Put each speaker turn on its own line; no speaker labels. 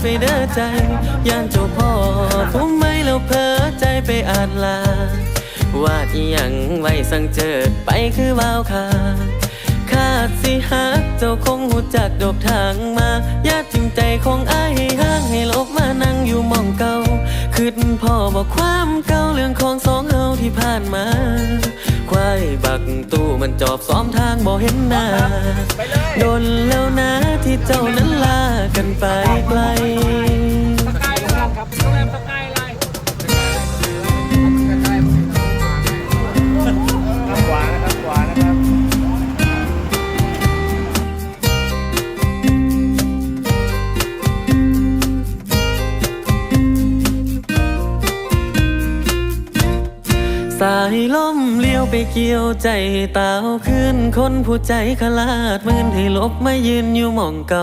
ไปเด้อใจ ย่านเจ้าพ่อผมไม่แล้วเพ้อใจไปอาจลา วาดอีหยังไว้สั่งเจอไปคือวาวคาคาดสิฮักเจ้าคงหูจักดอกทางมาญาติทิมใจของอ้ายให้ห่างให้ลบมานั่งอยู่หมองเก่าคิดพ่อบอกความเก่าเรื่องของสองเฮาที่ผ่านมาควายบักตู้มันจอบซ้อมทางบ่เห็นหน้าโดนแล้วนะที่เจ้านั้นลากันไป
สายล
มเลี้ยวไปเกี่ยวใจตาวขึ้นคนผู้ใจขลาดมืนให้ลบมายืนอยู่มองเก่า